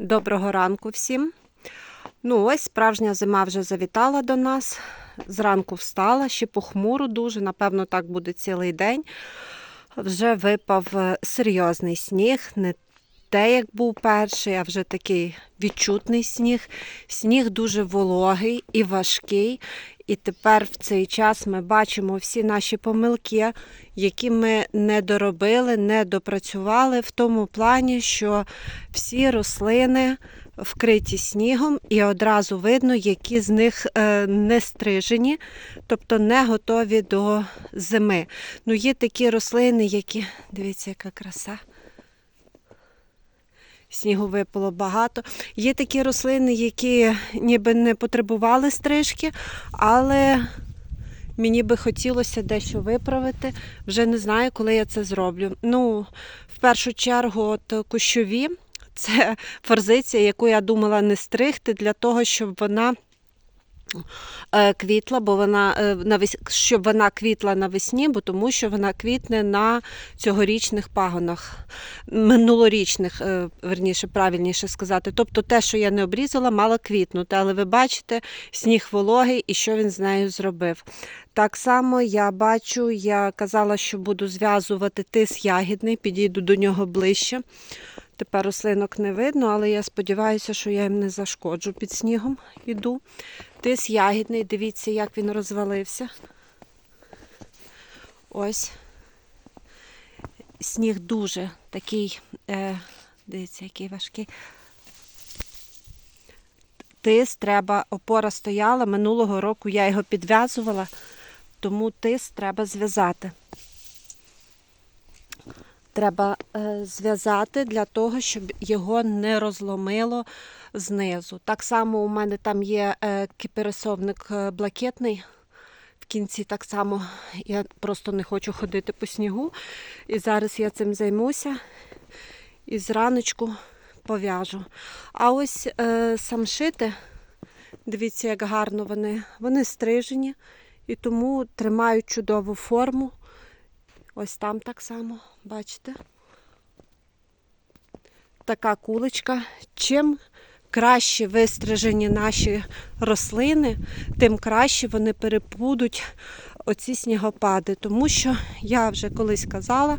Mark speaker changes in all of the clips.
Speaker 1: Доброго ранку всім. Ну, ось справжня зима вже завітала до нас. Зранку встала, ще похмуро дуже, напевно, так буде цілий день. Вже випав е, серйозний сніг, не те, як був перший, а вже такий відчутний сніг. Сніг дуже вологий і важкий. І тепер в цей час ми бачимо всі наші помилки, які ми не доробили, не допрацювали в тому плані, що всі рослини вкриті снігом, і одразу видно, які з них е, не стрижені, тобто не готові до зими. Ну, є такі рослини, які, дивіться, яка краса. Снігу випало багато. Є такі рослини, які ніби не потребували стрижки, але мені би хотілося дещо виправити. Вже не знаю, коли я це зроблю. Ну, в першу чергу, от кущові це форзиція, яку я думала не стригти для того, щоб вона. Е, Квітла, бо вона е, навес... щоб вона квітла навесні, бо тому що вона квітне на цьогорічних пагонах, минулорічних, е, верніше, правильніше сказати. Тобто те, що я не обрізала, мало квітнути. Але ви бачите, сніг вологий і що він з нею зробив. Так само я бачу, я казала, що буду зв'язувати тис ягідний, підійду до нього ближче. Тепер рослинок не видно, але я сподіваюся, що я їм не зашкоджу під снігом. Іду. Тис ягідний, дивіться, як він розвалився. Ось. Сніг дуже такий, е, дивіться, який важкий. Тис треба, опора стояла. Минулого року я його підв'язувала, тому тис треба зв'язати. Треба е, зв'язати для того, щоб його не розломило знизу. Так само у мене там є е, кіпересовник е, блакитний. В кінці так само я просто не хочу ходити по снігу. І зараз я цим займуся і зраночку пов'яжу. А ось е, самшити, дивіться, як гарно вони. Вони стрижені і тому тримають чудову форму. Ось там так само, бачите? Така куличка. Чим краще вистрижені наші рослини, тим краще вони перебудуть оці снігопади. Тому що я вже колись казала,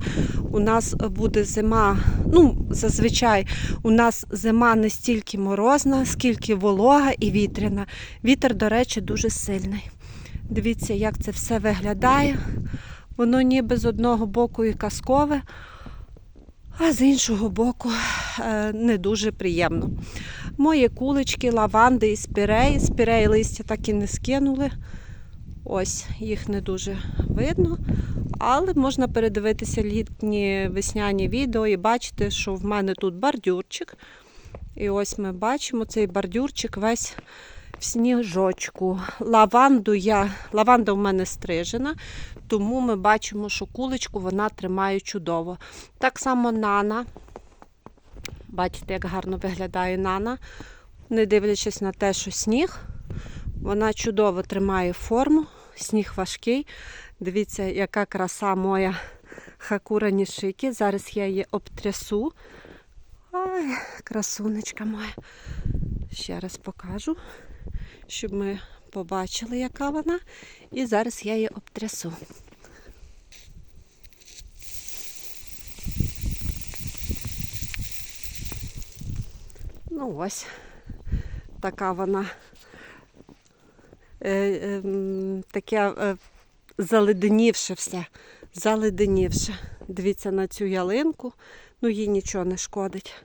Speaker 1: у нас буде зима, ну, зазвичай у нас зима не стільки морозна, скільки волога і вітряна. Вітер, до речі, дуже сильний. Дивіться, як це все виглядає. Воно ніби з одного боку і казкове, а з іншого боку е, не дуже приємно. Мої кулички, лаванди і спіреї. Спіреї листя так і не скинули. Ось, їх не дуже видно. Але можна передивитися літні весняні відео і бачити, що в мене тут бордюрчик. І ось ми бачимо цей бордюрчик весь в сніжочку. Лаванду я, лаванда в мене стрижена, тому ми бачимо, що куличку вона тримає чудово. Так само нана. Бачите, як гарно виглядає нана. Не дивлячись на те, що сніг, вона чудово тримає форму, сніг важкий. Дивіться, яка краса моя хакура нішики. Зараз я її обтрясу. Ай, красунечка моя. Ще раз покажу, щоб ми побачили, яка вона. І зараз я її обтрясу. Ну ось така вона е, е, таке е, заледенівше все. Заледенівше. Дивіться на цю ялинку, ну їй нічого не шкодить.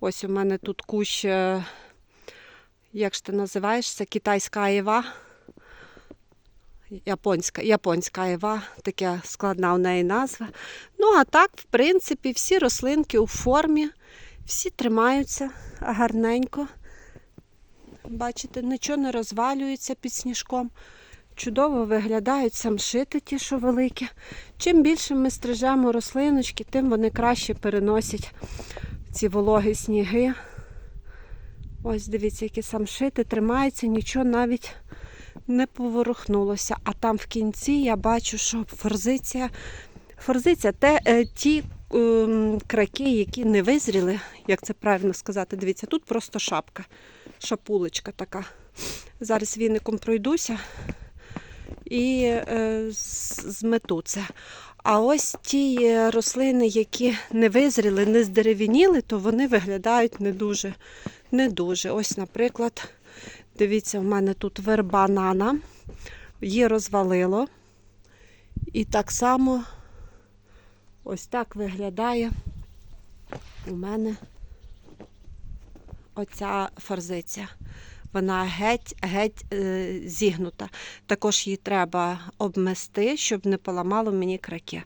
Speaker 1: Ось у мене тут кущ, е, як ж ти називаєшся, китайська айва. Японська, японська айва, така складна у неї назва. Ну, а так, в принципі, всі рослинки у формі, всі тримаються гарненько. Бачите, нічого не розвалюється під сніжком. Чудово виглядають самшити ті, що великі. Чим більше ми стрижемо рослиночки, тим вони краще переносять ці вологі сніги. Ось дивіться, які самшити тримаються, нічого навіть не поворухнулося. А там в кінці я бачу, що форзиція. Форзиція те, е, ті ем, краки, які не визріли, як це правильно сказати, дивіться, тут просто шапка, шапулечка така. Зараз віником пройдуся і е, змету це. А ось ті е, рослини, які не визріли, не здеревініли, то вони виглядають не дуже. Не дуже. Ось, наприклад, дивіться, в мене тут верба нана, її розвалило. І так само ось так виглядає у мене оця форзиця. Вона геть, геть е, зігнута. Також її треба обмести, щоб не поламало мені краки.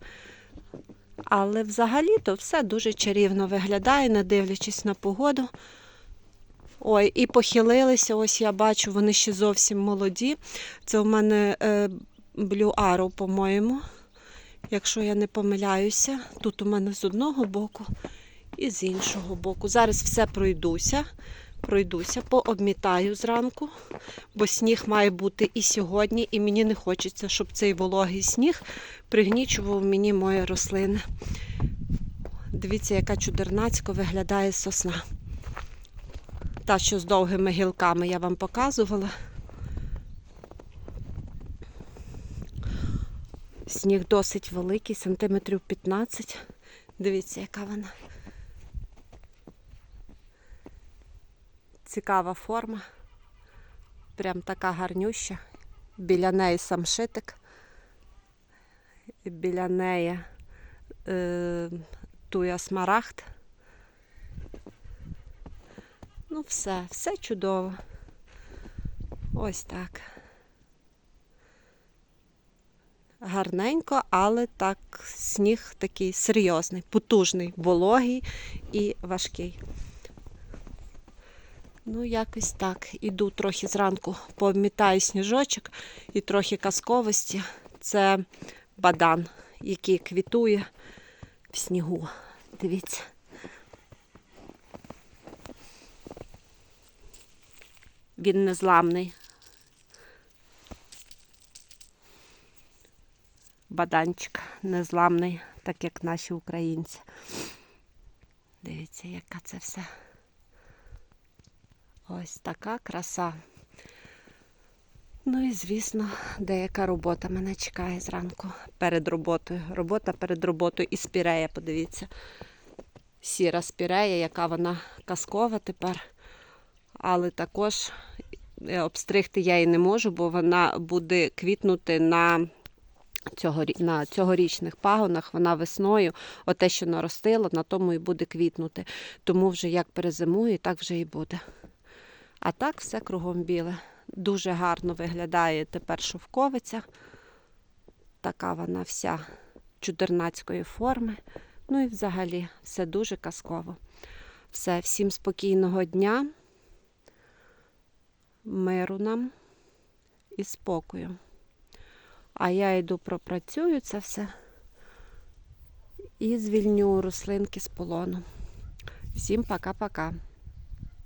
Speaker 1: Але взагалі-то все дуже чарівно виглядає, не дивлячись на погоду. Ой, і похилилися, ось я бачу, вони ще зовсім молоді. Це у мене е, Blue Arrow, по-моєму, якщо я не помиляюся. Тут у мене з одного боку і з іншого боку. Зараз все пройдуся, пройдуся, пообмітаю зранку, бо сніг має бути і сьогодні, і мені не хочеться, щоб цей вологий сніг пригнічував мені мої рослини. Дивіться, яка чудернацько виглядає сосна. Та, що з довгими гілками я вам показувала. Сніг досить великий, сантиметрів 15. Дивіться, яка вона. Цікава форма. Прям така гарнюща. Біля неї самшитик. Біля неї е, туя смарагд. Ну, все, все чудово. Ось так. Гарненько, але так сніг такий серйозний, потужний, вологий і важкий. Ну, якось так. Іду трохи зранку, пообмітаю сніжочок і трохи казковості. Це бадан, який квітує в снігу. Дивіться. Він незламний. Баданчик незламний, так як наші українці. Дивіться, яка це все. Ось така краса. Ну і, звісно, деяка робота мене чекає зранку перед роботою. Робота перед роботою і спірея, подивіться. Сіра спірея, яка вона казкова тепер. Але також е, обстригти я її не можу, бо вона буде квітнути на, на цьогорічних пагонах. Вона весною, оте, що наростило, на тому і буде квітнути. Тому вже як перезимує, так вже і буде. А так все кругом біле. Дуже гарно виглядає тепер шовковиця. Така вона вся чудернацької форми. Ну і взагалі все дуже казково. Все, всім спокійного дня, миру нам і спокою. А я йду пропрацюю це все і звільню рослинки з полону. Всім пока-пока.